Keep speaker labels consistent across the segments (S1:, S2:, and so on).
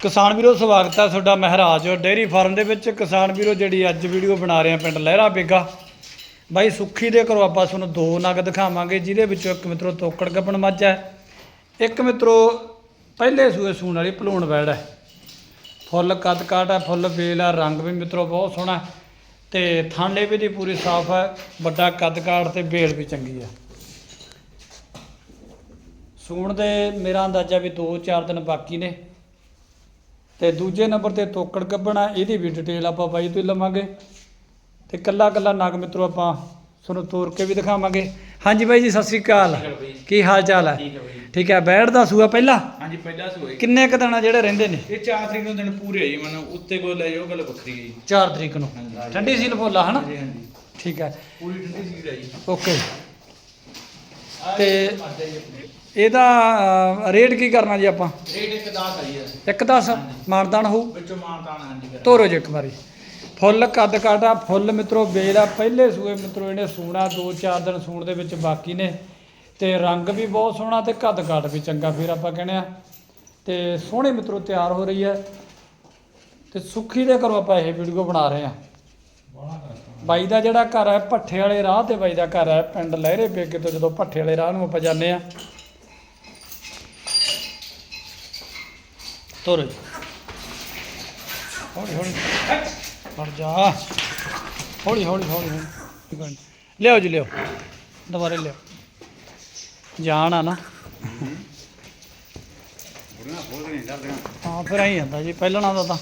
S1: ਕਿਸਾਨ ਵੀਰੋ, ਸਵਾਗਤ ਹੈ ਤੁਹਾਡਾ ਮਹਾਰਾਜ ਡੇਅਰੀ ਫਾਰਮ ਦੇ ਵਿੱਚ। ਕਿਸਾਨ ਵੀਰੋ, ਜਿਹੜੀ ਅੱਜ ਵੀਡੀਓ ਬਣਾ ਰਹੇ ਆ ਪਿੰਡ ਲਹਿਰਾ ਬੇਗਾ। ਬਾਈ, ਸੁੱਖੀ ਦੇ ਘਰੋਂ ਆਪਾਂ ਤੁਹਾਨੂੰ ਦੋ ਨਗ ਦਿਖਾਵਾਂਗੇ, ਜਿਹਦੇ ਵਿੱਚੋਂ ਇੱਕ ਮਿੱਤਰੋ ਤੋਕੜ ਗੱਬਣ ਮੱਝ ਹੈ, ਇੱਕ ਮਿੱਤਰੋ ਪਹਿਲੇ ਸੂਏ ਸੂਣ ਵਾਲੀ ਭਲੂਣ ਵੈੜ ਹੈ। ਫੁੱਲ ਕੱਦ ਕਾਟ ਹੈ, ਫੁੱਲ ਵੇਲ ਹੈ, ਰੰਗ ਵੀ ਮਿੱਤਰੋ ਬਹੁਤ ਸੋਹਣਾ ਹੈ ਤੇ ਥਾਂਲੇ ਵੀ ਦੀ ਪੂਰੀ ਸਾਫ਼ ਹੈ, ਵੱਡਾ ਕੱਦ ਕਾਟ ਤੇ ਵੇਲ ਵੀ ਚੰਗੀ ਹੈ। ਸੂਣ ਦੇ ਮੇਰਾ ਅੰਦਾਜ਼ਾ ਵੀ 2-4 ਦਿਨ ਬਾਕੀ ਨੇ। ਤੇ ਦੂਜੇ ਨੰਬਰ ਤੇ ਤੋਕੜ ਕੱਢਣਾ ਇਹਦੀ ਵੀ ਡਿਟੇਲ ਆਪਾਂ ਬਾਈ ਤੋਂ ਹੀ ਲਵਾਂਗੇ। ਤੇ ਕੱਲਾ ਕੱਲਾ ਨਗ ਮਿੱਤਰੋ ਆਪਾਂ ਤੁਹਾਨੂੰ ਤੋੜ ਕੇ ਵੀ ਦਿਖਾਵਾਂਗੇ। ਹਾਂਜੀ ਬਾਈ ਜੀ ਸਤਿ ਸ੍ਰੀ ਅਕਾਲ। ਕੀ ਹਾਲ ਚਾਲ ਹੈ?
S2: ਠੀਕ ਹੈ
S1: ਹੈ ਬੈਠ ਦਾ ਸੂਆ ਪਹਿਲਾ?
S2: ਹਾਂਜੀ ਪਹਿਲਾ ਸੂਏ
S1: ਕਿੰਨੇ ਕੁ ਦਿਨ ਜਿਹੜੇ ਰਹਿੰਦੇ ਨੇ?
S2: ਇਹ 4 ਤਰੀਕ ਨੂੰ ਦਿਨ ਪੂਰੇ ਹੋਈ ਮਨ ਉੱਤੇ ਕੋਈ ਲੈ ਜਾਓ ਗੱਲ ਵੱਖਰੀ ਹੈ ਜੀ।
S1: 4 ਤਰੀਕ ਨੂੰ। ਠੰਡੀ ਸੀਲ ਫੋਲਾ ਹਨਾ?
S2: ਹਾਂਜੀ ਹਾਂਜੀ।
S1: ਠੀਕ ਹੈ।
S2: ਪੂਰੀ ਠੰਡੀ ਸੀ ਜੀ।
S1: ਓਕੇ। ਤੇ-
S2: ਹੈ।
S1: ਇਹਦਾ ਰੇਟ ਕੀ ਕਰਨਾ ਜੀ ਆਪਾਂ?
S2: ਰੇਟ ਇੱਕ ਦਾ ਕਰੀ ਹੈ
S1: ਇੱਕ 10 ਮਾਨਦਾਨ ਹੋਊ?
S2: ਵਿੱਚੋਂ ਮਾਨਤਾਨ ਹਾਂਜੀ
S1: ਤੋਰੋ ਜੀ ਇੱਕ ਵਾਰੀ। ਫੁੱਲ ਕੱਦ ਕਾਟਾ ਫੁੱਲ ਮਿੱਤਰੋ ਆ ਪਹਿਲੇ ਸੂਏ ਮਿੱਤਰੋ ਇਹਨੇ ਸੂਣਾ 2-4 ਦਿਨ ਸੂਣ ਦੇ ਵਿੱਚ ਬਾਕੀ ਨੇ। ਤੇ ਰੰਗ ਵੀ ਬਹੁਤ ਸੋਹਣਾ ਤੇ ਕੱਦ ਕਾਟ ਵੀ ਚੰਗਾ ਫਿਰ ਆਪਾਂ ਕਹਿੰਦੇ ਆ। ਤੇ ਸੋਹਣੇ ਮਿੱਤਰੋ ਤਿਆਰ ਹੋ ਰਹੀ ਹੈ। ਤੇ ਸੁੱਖੀ ਦੇ ਘਰੋਂ ਆਪਾਂ ਇਹ ਵੀਡੀਓ ਬਣਾ ਰਹੇ ਆ ਬਾਈ ਦਾ ਜਿਹੜਾ ਘਰ ਹੈ ਭੱਠੇ ਵਾਲੇ ਰਾਹ ਤੇ ਬਾਈ ਦਾ ਘਰ ਹੈ ਪਿੰਡ ਲਹਿਰੇ ਬੇਗੇ ਤੋਂ ਜਦੋਂ ਭੱਠੇ ਵਾਲੇ ਰਾਹ ਨੂੰ ਆਪਾਂ ਜਾਂਦੇ ਆ ਤੋਰੋ। ਜੀ ਹੌਲੀ ਹੌਲੀ। ਫੜ ਜਾ। ਹੌਲੀ ਹੌਲੀ ਹੌਲੀ ਹੌਲੀ। ਲਿਆਓ ਜੀ ਲਿਆਓ। ਦੁਬਾਰੇ ਲਿਆਓ। ਜਾਣ ਆ ਨਾ। ਹਾਂ ਫਿਰ ਐਂ ਜਾਂਦਾ ਜੀ ਪਹਿਲਣਾ ਦਾ ਤਾਂ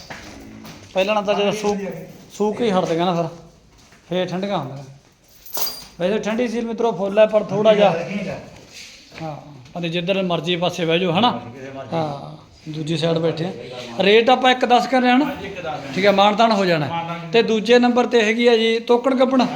S1: ਪਹਿਲਣਾ ਤਾਂ ਜਦੋਂ ਸੂਕ ਸੂਕ ਹੀ ਹਟਦੀਆਂ ਨਾ ਫਿਰ। ਫੇਰ ਠੰਡੀਆਂ ਹੁੰਦੀਆਂ। ਵੈਸੇ ਠੰਡੀ ਸੀਲ ਮਿੱਤਰੋ ਫੁੱਲ ਹੈ ਪਰ ਥੋੜਾ ਜਿਹਾ ਹਾਂ ਅਤੇ ਜਿੱਧਰ ਮਰਜ਼ੀ ਪਾਸੇ ਬਹਿ ਜਾਓ ਹਨਾ? ਹਾਂ। ਦੂਜੀ ਸਾਈਡ ਬੈਠੇ ਆ। ਰੇਟ ਆਪਾਂ ਇੱਕ ਦੱਸ ਕਰ ਰਹੇ ਹਾਂ ਨਾ। ਠੀਕ ਹੈ ਮਾਨਤਾਨ ਹੋ ਜਾਣਾ। ਤੇ ਦੂਜੇ ਨੰਬਰ ਤੇ ਹੈਗੀ ਹੈ ਜੀ? ਤੋਕੜ ਗੱਪਣ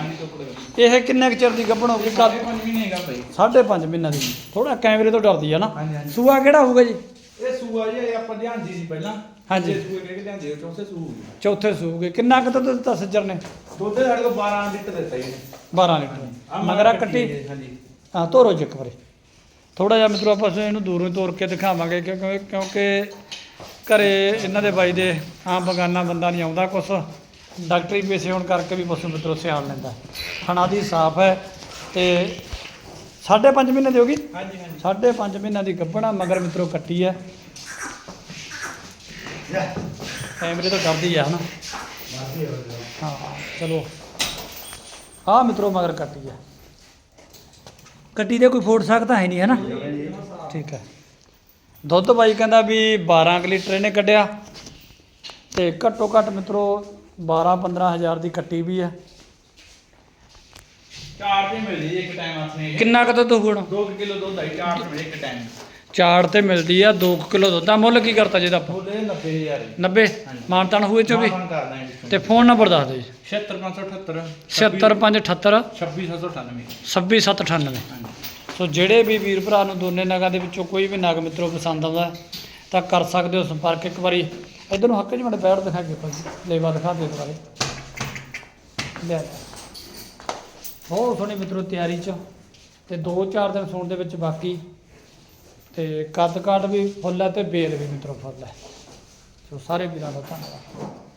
S1: ਇਹ ਕਿੰਨੇ ਕੁ ਚਿਰ ਦੀ ਗੱਪਣ ਹੋਊਗੀ? ਕੱਦ
S2: ਪੰਜ ਵੀ ਨਹੀਂ ਹੈਗਾ ਭਾਈ।
S1: ਸਾਢੇ ਪੰਜ ਮਹੀਨਾ ਦੀ। ਥੋੜਾ ਕੈਮਰੇ ਤੋਂ ਡਰਦੀ ਆ ਨਾ। ਸੂਆ ਕਿਹੜਾ ਹੋਊਗਾ ਜੀ?
S2: ਇਹ ਸੂਆ ਜੀ ਇਹ ਆਪਾਂ ਲਿਆਂਦੀ ਸੀ ਪਹਿਲਾਂ।
S1: ਹਾਂਜੀ।
S2: ਸੂਏ ਕਹਿ ਕੇ ਲਿਆਂਦੀ ਚੌਥੇ ਸੂ
S1: ਚੌਥੇ ਸੂਗੇ ਕਿੰਨਾ ਕੁ ਦੁੱਧ ਦਿੱਤਾ ਸੱਜਰ ਨੇ?
S2: ਦੁੱਧ ਸਾਡੇ ਕੋਲ 12 ਲੀਟਰ ਦਿੱਤਾ ਜੀ। ਇਹਨੇ।
S1: 12
S2: ਆਹ
S1: ਲੀਟਰ ਮਗਰਾ ਕੱਟੀ।
S2: ਹਾਂਜੀ।
S1: ਹਾਂ ਤੋਰੋ ਜੀ ਇੱਕ ਵਾਰੀ। ਥੋੜਾ ਜਿਹਾ ਮਿੱਤਰੋ ਆਪਾਂ ਇਹਨੂੰ ਦੂਰੋਂ ਹੀ ਤੋੜ ਕੇ ਦਿਖਾਵਾਂਗੇ ਕਿਉਂਕਿ ਕਿਉਂਕਿ ਘਰੇ ਇਹਨਾਂ ਦੇ ਬਾਈ ਦੇ ਆਮ ਬਗਾਨਾ ਬੰਦਾ ਨਹੀਂ ਆਉਂਦਾ ਕੁਛ। ਡਾਕਟਰੀ ਪੇਸ਼ੇ ਹੋਣ ਕਰਕੇ ਵੀ ਪਸ਼ੂ ਮਿੱਤਰੋ ਸਿਆਲ ਲੈਂਦਾ। ਖਾਣਾ ਦੀ ਸਾਫ਼ ਹੈ ਤੇ ਸਾਢੇ ਪੰਜ ਮਹੀਨੇ ਦੀ ਹੋਗੀ
S2: ਹਾਂਜੀ ਹਾਂਜੀ।
S1: ਸਾਢੇ ਪੰਜ ਮਹੀਨਿਆਂ ਦੀ ਗੱਭਣਾ ਮਗਰ ਮਿੱਤਰੋ ਕੱਟੀ ਹੈ। ਕੈਮਰੇ ਤੋਂ ਡਰਦੀ ਆ ਹਨਾ? ਹਾਂ ਚਲੋ। ਆ ਮਿੱਤਰੋ ਮਗਰ ਕੱਟੀ ਹੈ ਕੱਟੀ ਦੇ ਕੋਈ ਫੋੜ ਸਕਦਾ ਹੈ ਨਹੀਂ ਹੈ ਨਾ? ਠੀਕ ਹੈ। ਦੁੱਧ ਬਾਈ ਕਹਿੰਦਾ ਵੀ 12 ਕੁ ਲੀਟਰ ਇਹਨੇ ਕੱਢਿਆ ਤੇ ਘੱਟੋ ਘੱਟ ਮਿੱਤਰੋ 12 15 ਹਜ਼ਾਰ ਦੀ ਕੱਟੀ ਵੀ ਹੈ।
S2: ਚਾਰ ਤੇ ਮਿਲਦੀ ਜੀ ਇੱਕ ਟਾਈਮ ਆਪਣੇ
S1: ਕਿੰਨਾ ਕੁ ਦੁੱਧ ਹੋਣਾ?
S2: 2 ਕਿਲੋ ਦੁੱਧ ਆਈ ਚਾਰ ਤੇ ਮਿਲੇ ਇੱਕ ਟਾਈਮ
S1: ਚਾਰ ਤੇ ਮਿਲਦੀ ਆ 2 ਕਿਲੋ ਦੁੱਧ ਦਾ ਮੁੱਲ ਕੀ ਕਰਤਾ ਜਿਹਦਾ ਆਪਾਂ?
S2: ਉਹਦੇ 90000
S1: 90 ਮਾਨਤਾਨ ਹੋਏ ਚੋਂ ਵੀ? ਤੇ ਫੋਨ ਨੰਬਰ ਦੱਸ ਦਿਓ ਜੀ।
S2: 76578
S1: 76578
S2: 26798
S1: 26798
S2: ਹਾਂਜੀ।
S1: ਸੋ ਜਿਹੜੇ ਵੀ ਵੀਰ ਭਰਾ ਨੂੰ ਦੋਨੇ ਨਗਾਂ ਦੇ ਵਿੱਚੋਂ ਕੋਈ ਵੀ ਨਗ ਮਿੱਤਰੋ ਪਸੰਦ ਆਉਂਦਾ ਤਾਂ ਕਰ ਸਕਦੇ ਹੋ ਸੰਪਰਕ। ਇੱਕ ਵਾਰੀ ਇਧਰ ਨੂੰ ਹੱਕ ਜਮੜੇ ਬੈਠ ਦਿਖਾ ਕੇ ਭਾਜੀ ਲੇਵਾ ਦਿਖਾ ਦੇ ਦੁਬਾਰੇ ਲੈ ਲੈ। ਬਹੁਤ ਸੋਹਣੀ ਮਿੱਤਰੋ ਤਿਆਰੀ ਚ। ਤੇ 2-4 ਦਿਨ ਸੌਣ ਦੇ ਵਿੱਚ ਬਾਕੀ। ਤੇ ਕੱਦ ਕਾਟ ਵੀ ਫੁੱਲ ਹੈ ਤੇ ਬੇਲ ਵੀ ਮਿੱਤਰੋ ਫੁੱਲ ਹੈ। ਸੋ ਸਾਰੇ ਵੀਰਾਂ ਦਾ ਧੰਨਵਾਦ।